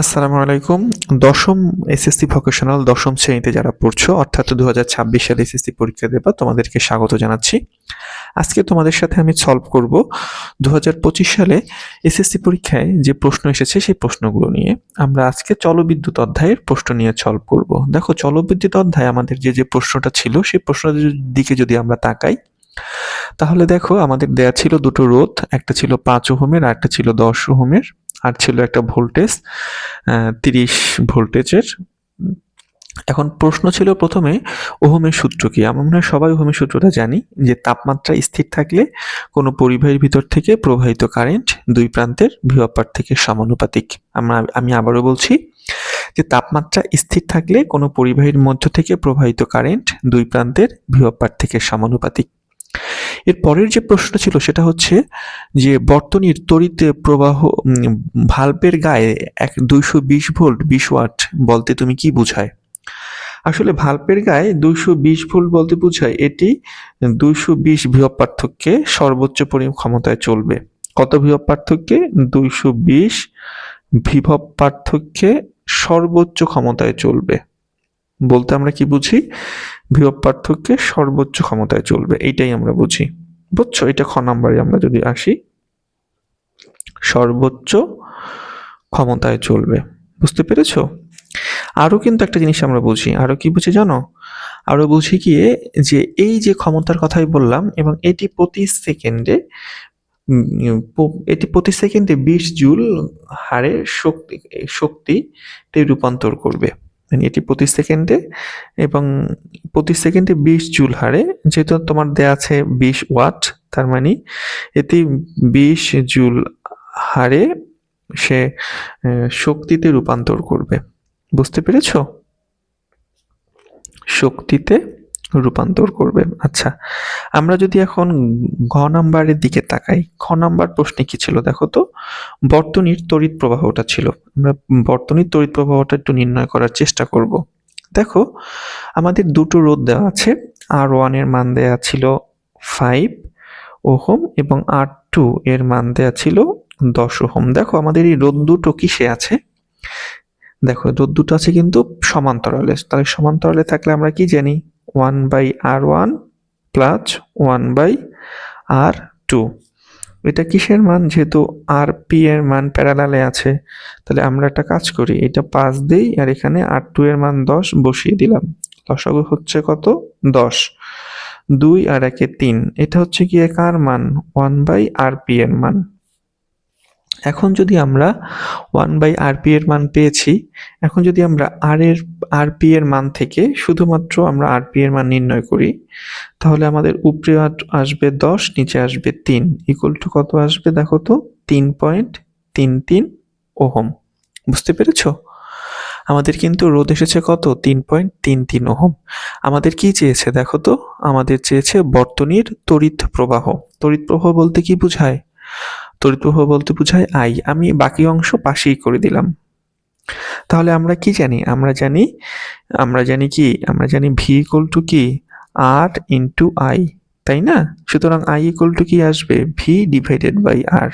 আসসালামু আলাইকুম। দশম এসএসসি ভোকেশনাল দশম শ্রেণীতে যারা পড়ছো, অর্থাৎ দু হাজার ছাব্বিশ সালে এসএসসি পরীক্ষা দেবা, তোমাদেরকে স্বাগত জানাচ্ছি। আজকে তোমাদের সাথে আমি সলভ করব দু হাজার পঁচিশ সালে এসএসসি পরীক্ষায় যে প্রশ্ন এসেছে, সেই প্রশ্নগুলো নিয়ে। আমরা আজকে চলবিদ্যুৎ অধ্যায়ের প্রশ্ন নিয়ে সলভ করব। দেখো জলবিদ্যুৎ অধ্যায় আমাদের যে যে প্রশ্নটা ছিল, সেই প্রশ্নটার দিকে যদি আমরা তাকাই, তাহলে দেখো আমাদের দেয়া ছিল দুটো রোধ, একটা ছিল পাঁচ ওহমের আর একটা ছিল দশ ওহমের। আর ছিল একটা ভোল্টেজ তিরিশ ভোল্টেজের। এখন প্রশ্ন ছিল প্রথমে, ওহমের সূত্র কি? আমরা মনে হয় সবাই ওহমের সূত্রটা জানি, যে তাপমাত্রা স্থির থাকলে কোনো পরিবাহীর ভিতর থেকে প্রবাহিত কারেন্ট দুই প্রান্তের বিভব থেকে সমানুপাতিক। আমরা, আমি আবারও বলছি যে তাপমাত্রা স্থির থাকলে কোনো পরিবাহীর মধ্য থেকে প্রবাহিত কারেন্ট দুই প্রান্তের বিভব থেকে সমানুপাতিক। এর পরের যে প্রশ্ন ছিল সেটা হচ্ছে যে বর্তনীর তড়িৎ প্রবাহ ভাল্বের গায়ে এক দুইশো বিশ ভোল্ট বিশ ওয়াট বলতে তুমি কি বুঝায়? আসলে ভাল্বের গায়ে দুইশো বিশ ভোল্ট বলতে বুঝায় এটি দুইশো বিশ বিভব পার্থক্যে সর্বোচ্চ পরিমাণ ক্ষমতায় চলবে। কত বিভব পার্থক্যে? দুইশো বিশ বিভব পার্থক্যে সর্বোচ্চ ক্ষমতায় চলবে। বলতে আমরা কি বুঝি? বিভব পার্থক্যে সর্বোচ্চ ক্ষমতায় চলবে, এইটাই আমরা বুঝি। বুঝছ? এটা খ নাম্বারে আমরা যদি আসি, সর্বোচ্চ ক্ষমতায় চলবে। বুঝতে পেরেছ? আরও কিন্তু একটা জিনিস আমরা বুঝি। আরও কি বুঝি জানো? আরও বুঝি গিয়ে যে এই যে ক্ষমতার কথাই বললাম এবং এটি প্রতি সেকেন্ডে এটি প্রতি সেকেন্ডে বিশ জুল হারে শক্তি, শক্তিতে রূপান্তর করবে। এটি প্রতি সেকেন্ডে এবং প্রতি সেকেন্ডে বিশ জুল হারে, যেহেতু তোমার দেয়া আছে বিশ ওয়াট, তার মানে এটি বিশ জুল হারে সে শক্তিতে রূপান্তর করবে। বুঝতে পেরেছ? শক্তিতে রূপান্তর করবে। আচ্ছা আমরা যদি এখন ঘ নাম্বারের দিকে তাকাই খ নাম্বার প্রশ্নে কি ছিল দেখো তো? বর্তনীর তড়িৎ প্রবাহটা ছিল। আমরা বর্তনীর তড়িৎ প্রবাহটা একটু নির্ণয় করার চেষ্টা করব। দেখো, আমাদের দুটো রোধ দেওয়া আছে। আর ওয়ানের মান দেওয়া ছিল ফাইভ ওহম এবং আর টু এর মান দেওয়া ছিল দশ ওহম। দেখো, আমাদের এই রোদ দুটো কিসে আছে? দেখো রোদ দুটো আছে কিন্তু সমান্তরালে। তাহলে সমান্তরালে থাকলে আমরা কি জানি? One by R one plus one by R two. এটা কিসের মান? যেহেতু আর পি এর মান প্যারালালে আছে, তাহলে আমরা একটা কাজ করি, এটা পাঁচ দিই আর এখানে আর টু এর মান দশ বসিয়ে দিলাম। দশাগু হচ্ছে কত? দশ। দুই আর একে তিন, এটা হচ্ছে কি কার মান? ওয়ান বাই আর পি এর মান। এখন যদি আমরা ওয়ান বাই আরপি এর মান পেয়েছি, এখন যদি আমরা আর এর আরপি এর মান থেকে শুধুমাত্র আমরা আরপি এর মান নির্ণয় করি, তাহলে আমাদের উপরে আসবে দশ, নিচে আসবে তিন ইকুয়াল টু কত আসবে দেখো তো? তিন পয়েন্ট তিন তিন ওহম। বুঝতে পেরেছ? আমাদের কিন্তু রোদ এসেছে কত? তিন পয়েন্ট তিন তিন ওহম। আমাদের কি চেয়েছে দেখো তো? আমাদের চেয়েছে বর্তনীর তড়িৎ প্রবাহ। তড়িৎ প্রবাহ বলতে কি বোঝায়? তড়িৎ প্রবাহ বলতে বোঝায় আই। আমি বাকি অংশ পাশেই করে দিলাম। তাহলে আমরা কি জানি? আমরা জানি আমরা জানি কি? আমরা জানি ভি ইকুয়াল টু কি? আর ইন্টু আই তাই না? সুতরাং আই ইকুয়াল টু কি আসবে? ভি ডিভাইডেড বাই আর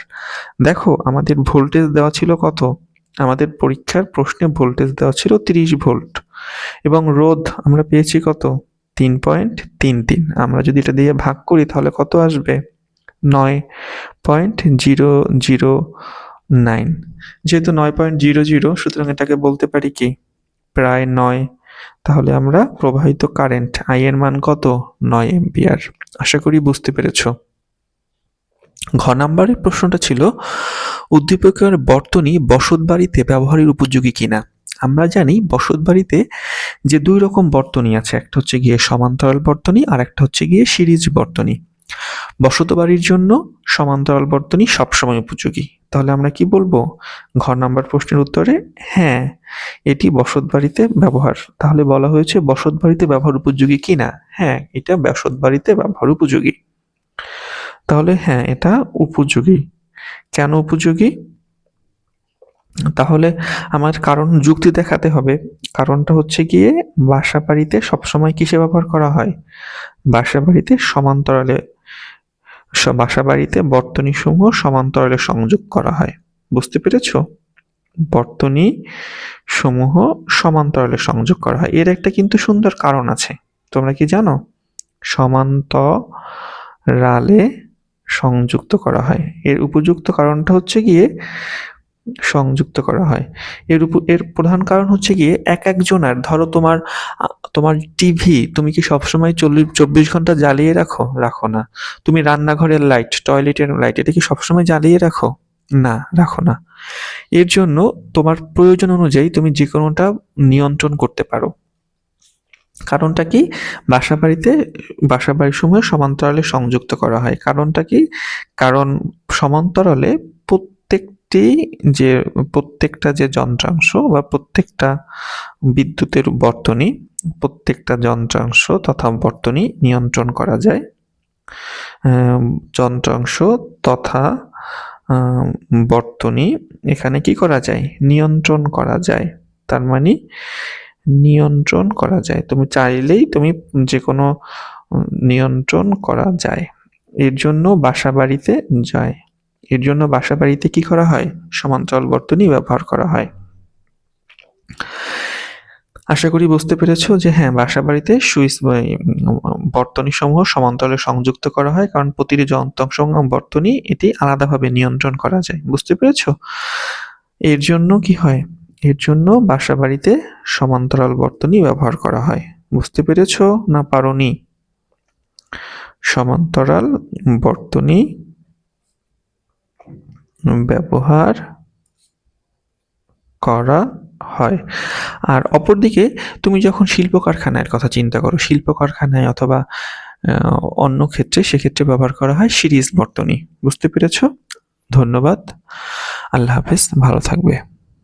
দেখো, আমাদের ভোল্টেজ দেওয়া ছিল কত? আমাদের পরীক্ষার প্রশ্নে ভোল্টেজ দেওয়া ছিল তিরিশ ভোল্ট এবং রোধ আমরা পেয়েছি কত? তিন পয়েন্ট তিন তিন। আমরা যদি এটা দিয়ে ভাগ করি, তাহলে কত আসবে? নয় পয়েন্ট জিরো জিরো নাইন। যেহেতু নয় পয়েন্ট জিরো জিরো, সুতরাং এটাকে বলতে পারি কি? প্রায় নয়। তাহলে আমরা প্রবাহিত কারেন্ট আই এর মান কত? নয় এম্পিয়ার আশা করি বুঝতে পেরেছ। ঘ নাম্বারের প্রশ্নটা ছিল, উদ্দীপকের বর্তনী বসত বাড়িতে ব্যবহারের উপযোগী কিনা? আমরা জানি বসত বাড়িতে যে দুই রকম বর্তনী আছে, একটা হচ্ছে গিয়ে সমান্তরাল বর্তনী আর একটা হচ্ছে গিয়ে সিরিজ বর্তনী। বসত বাড়ির জন্য সমান্তরাল বর্তনী সবসময় উপযোগী। তাহলে আমরা কি বলব? ঘর নাম্বার প্রশ্নের উত্তরে হ্যাঁ এটি বসত বাড়িতে ব্যবহার। তাহলে বলা হয়েছে বসত বাড়িতে ব্যবহার উপযোগী কি না? হ্যাঁ এটা বসত বাড়িতে ব্যবহার উপযোগী। তাহলে হ্যাঁ এটা উপযোগী। কেন উপযোগী? তাহলে আমার কারণ যুক্তি দেখাতে হবে। কারণটা হচ্ছে গিয়ে বাসা বাড়িতে সবসময় কিসে ব্যবহার করা হয়? বাসা বাড়িতে সমান্তরালে বাসা বাড়িতে বর্তনীসমূহ সমান্তরালে সংযোগ করা হয়। বুঝতে পেরেছ? বর্তনী সমূহ সমান্তরালে সংযোগ করা হয়। এর একটা কিন্তু সুন্দর কারণ আছে। তোমরা কি জানো? সমান্তরালে সংযুক্ত করা হয়। এর উপযুক্ত কারণটা হচ্ছে গিয়ে সংযুক্ত করা হয়। এর উপর, এর প্রধান কারণ হচ্ছে গিয়ে এক একজনের ধরো তোমার তোমার টিভি তুমি কি সবসময় চল্লিশ, চব্বিশ ঘণ্টা জ্বালিয়ে রাখো? রাখো না। তুমি রান্নাঘরের লাইট টয়লেটের লাইট এটা কি সবসময় জ্বালিয়ে রাখো? না রাখো না। এর জন্য তোমার প্রয়োজন অনুযায়ী তুমি যে কোনোটা নিয়ন্ত্রণ করতে পারো। কারণটা কি? বাসা বাড়িতে বাসা বাড়ির সময় সমান্তরালে সংযুক্ত করা হয়। কারণটা কি? কারণ সমান্তরালে প্রত্যেকটি যে প্রত্যেকটা যে যন্ত্রাংশ বা প্রত্যেকটা বিদ্যুতের বর্তনী, প্রত্যেকটা যন্ত্রাংশ তথা বর্তনী নিয়ন্ত্রণ করা যায়। যন্ত্রাংশ তথা বর্তনী এখানে কি করা যায়? নিয়ন্ত্রণ করা যায়। তার মানে নিয়ন্ত্রণ করা যায়। তুমি চাইলেই তুমি যে কোনো নিয়ন্ত্রণ করা যায়। এর জন্য বাসা বাড়িতে যায়। এর জন্য বাসা বাড়িতে কি করা হয়? সমান্তরাল বর্তনী ব্যবহার করা হয়। আশা করি বুঝতে পেরেছ যে হ্যাঁ বাসা বাড়িতে সুইচ বর্তনী সমূহ সমান্তরালে সংযুক্ত করা হয়, কারণ প্রতিটি যন্ত্রাংশ বর্তনী, এটি আলাদাভাবে নিয়ন্ত্রণ করা যায়। বুঝতে পেরেছ? এর জন্য কি হয়? এর জন্য বাসা বাড়িতে সমান্তরাল বর্তনী ব্যবহার করা হয়। বুঝতে পেরেছ না পারোনি? সমান্তরাল বর্তনী ব্যবহার করা হয়। আর অপরদিকে তুমি যখন শিল্প কারখানার কথা চিন্তা করো শিল্প কারখানায় অথবা অন্য ক্ষেত্রে সেক্ষেত্রে ব্যবহার করা হয় সিরিজ বর্তনী। বুঝতে পেরেছ? ধন্যবাদ। আল্লাহ হাফেজ। ভালো থাকবে।